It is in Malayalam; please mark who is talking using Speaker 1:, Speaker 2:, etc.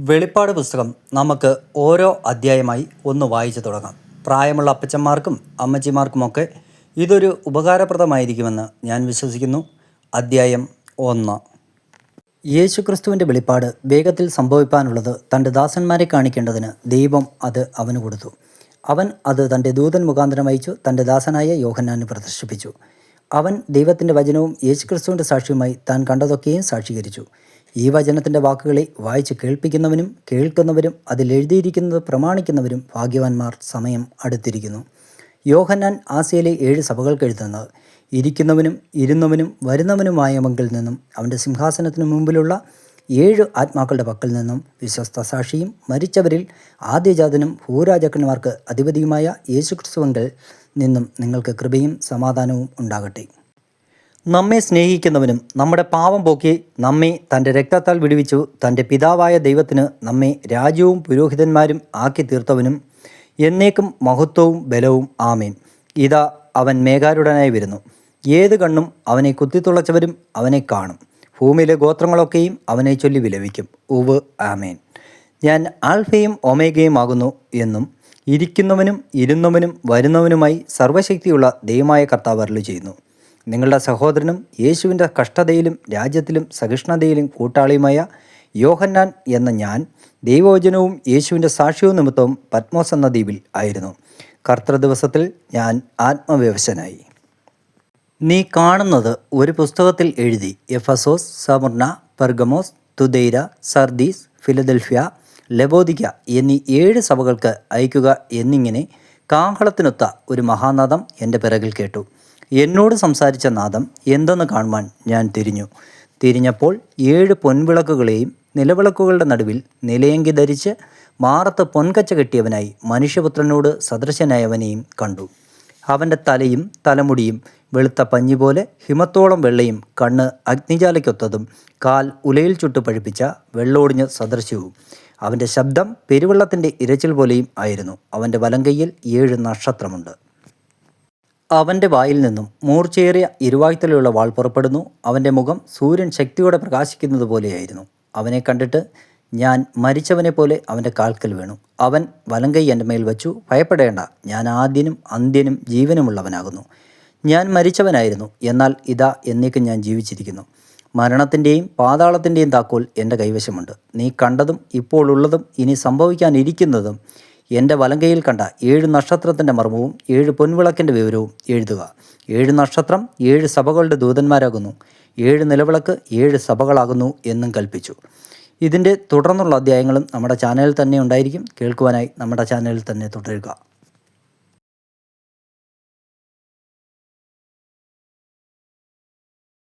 Speaker 1: വെളിപ്പാട് പുസ്തകം നമുക്ക് ഓരോ അധ്യായമായി ഒന്ന് വായിച്ചു തുടങ്ങാം. പ്രായമുള്ള അപ്പച്ചന്മാർക്കും അമ്മച്ചിമാർക്കുമൊക്കെ ഇതൊരു ഉപകാരപ്രദമായിരിക്കുമെന്ന് ഞാൻ വിശ്വസിക്കുന്നു. അധ്യായം ഒന്ന്. യേശുക്രിസ്തുവിന്റെ വെളിപ്പാട് വേഗത്തിൽ സംഭവിപ്പാനുള്ളത് തന്റെ ദാസന്മാരെ കാണിക്കേണ്ടതിന് ദൈവം അത് അവന് കൊടുത്തു. അവൻ അത് തന്റെ ദൂതൻ മുഖാന്തരം അയച്ചു തന്റെ ദാസനായ യോഹന്നാന് പ്രദർശിപ്പിച്ചു. അവൻ ദൈവത്തിന്റെ വചനവും യേശുക്രിസ്തുവിന്റെ സാക്ഷിയുമായി താൻ കണ്ടതൊക്കെയും സാക്ഷീകരിച്ചു. ഈ വചനത്തിന്റെ വാക്കുകളെ വായിച്ച് കേൾപ്പിക്കുന്നവനും കേൾക്കുന്നവരും അതിൽ എഴുതിയിരിക്കുന്നത് പ്രമാണിക്കുന്നവരും ഭാഗ്യവാന്മാർ സമയം അടുത്തിരിക്കുന്നു. യോഹന്നാൻ ആസിയയിലെ ഏഴ് സഭകൾക്ക് എഴുതുന്നത് ഇരിക്കുന്നവനും ഇരുന്നവനും വരുന്നവനുമായ മങ്കിൽ നിന്നും അവന്റെ സിംഹാസനത്തിന് മുമ്പിലുള്ള ഏഴ് ആത്മാക്കളുടെ പക്കൽ നിന്നും വിശ്വസ്ത സാക്ഷിയും മരിച്ചവരിൽ ആദ്യജാതനും ഭൂരാജാക്കന്മാർക്ക് അധിപതിയുമായ യേശുക്രിസ്തുവെങ്കിൽ നിന്നും നിങ്ങൾക്ക് കൃപയും സമാധാനവും ഉണ്ടാകട്ടെ. നമ്മെ സ്നേഹിക്കുന്നവനും നമ്മുടെ പാവം പോക്കി നമ്മെ തന്റെ രക്തത്താൽ വിടുവിച്ചു. തന്റെ പിതാവായ ദൈവത്തിന് നമ്മെ രാജ്യവും പുരോഹിതന്മാരും ആക്കി തീർത്തവനും എന്നേക്കും മഹത്വവും ബലവും. ആമേൻ. ഇതാ അവൻ മേഘാരുടനായി വരുന്നു. ഏത് കണ്ണും അവനെ കുത്തിത്തുളച്ചവരും അവനെ കാണും. ഭൂമിയിലെ ഗോത്രങ്ങളൊക്കെയും അവനെ ചൊല്ലി വിലപിക്കും. ഉവ് ആമേൻ. ഞാൻ ആൽഫയും ഒമേഗയും ആകുന്നു എന്നും ഇരിക്കുന്നവനും ഇരുന്നവനും വരുന്നവനുമായി സർവശക്തിയുള്ള ദൈവമായ കർത്താവ് അരുളി ചെയ്യുന്നു നിങ്ങളുടെ സഹോദരനും യേശുവിന്റെ കഷ്ടതയിലും രാജ്യത്തിലും സഹിഷ്ണുതയിലും കൂട്ടാളിയുമായ യോഹന്നാൻ എന്ന ഞാൻ ദൈവവചനവും യേശുവിന്റെ സാക്ഷ്യവും നിമിത്തവും പത്മോസ് എന്ന ദ്വീപിൽ ആയിരുന്നു. കർത്തൃ ദിവസത്തിൽ ഞാൻ ആത്മവ്യവശനായി നീ കാണുന്നത് ഒരു പുസ്തകത്തിൽ എഴുതി. Ephesus Smyrna Pergamos Thyatira Sardis Philadelphia Laodicea എന്നീ ഏഴ് സഭകൾക്ക് അയക്കുക എന്നിങ്ങനെ കാഹളത്തിനൊത്ത ഒരു മഹാനാദം എന്റെ പിറകിൽ കേട്ടു. എന്നോട് സംസാരിച്ച നാദം എന്തെന്ന് കാണുവാൻ ഞാൻ തിരിഞ്ഞു. തിരിഞ്ഞപ്പോൾ ഏഴ് പൊൻവിളക്കുകളെയും നിലവിളക്കുകളുടെ നടുവിൽ നിലയങ്കി ധരിച്ച് മാറത്ത് പൊൻകച്ച കെട്ടിയവനായി മനുഷ്യപുത്രനോട് സദൃശനായവനെയും കണ്ടു. അവന്റെ തലയും തലമുടിയും വെളുത്ത പഞ്ഞി പോലെ ഹിമത്തോളം വെള്ളയും കണ്ണ് അഗ്നിജാലയ്ക്കൊത്തതും കാൽ ഉലയിൽ ചുട്ടു പഴുപ്പിച്ച വെള്ളോടിഞ്ഞ സദൃശ്യവും അവന്റെ ശബ്ദം പെരുവെള്ളത്തിന്റെ ഇരച്ചിൽ പോലെയും ആയിരുന്നു. അവന്റെ വലങ്കയ്യിൽ ഏഴ് നക്ഷത്രമുണ്ട്. അവന്റെ വായിൽ നിന്നും മൂർച്ചയേറിയ ഇരുവായ്ത്തലുള്ള വാൾ പുറപ്പെടുന്നു. അവന്റെ മുഖം സൂര്യൻ ശക്തിയോടെ പ്രകാശിക്കുന്നത് പോലെയായിരുന്നു. അവനെ കണ്ടിട്ട് ഞാൻ മരിച്ചവനെ പോലെ അവന്റെ കാൽക്കൽ വീണു. അവൻ വലങ്കൈ എന്റെ മേൽ വച്ചു. ഭയപ്പെടേണ്ട. ഞാൻ ആദ്യനും അന്ത്യനും ജീവനുമുള്ളവനാകുന്നു. ഞാൻ മരിച്ചവനായിരുന്നു. എന്നാൽ ഇതാ എന്നേക്കും ഞാൻ ജീവിച്ചിരിക്കുന്നു. മരണത്തിന്റെയും പാതാളത്തിന്റെയും താക്കോൽ എന്റെ കൈവശമുണ്ട്. നീ കണ്ടതും ഇപ്പോൾ ഉള്ളതും ഇനി സംഭവിക്കാനിരിക്കുന്നതും എന്റെ വലങ്കയിൽ കണ്ട ഏഴ് നക്ഷത്രത്തിന്റെ മർമ്മവും ഏഴ് പൊൻവിളക്കിന്റെ വിവരവും എഴുതുക. ഏഴ് നക്ഷത്രം ഏഴ് സഭകളുടെ ദൂതന്മാരാകുന്നു. ഏഴ് നിലവിളക്ക് ഏഴ് സഭകളാകുന്നു എന്നും കൽപ്പിച്ചു. ഇതിന്റെ തുടർന്നുള്ള അധ്യായങ്ങളും നമ്മുടെ ചാനലിൽ തന്നെ ഉണ്ടായിരിക്കും. കേൾക്കുവാനായി നമ്മുടെ ചാനലിൽ തന്നെ തുടരുക.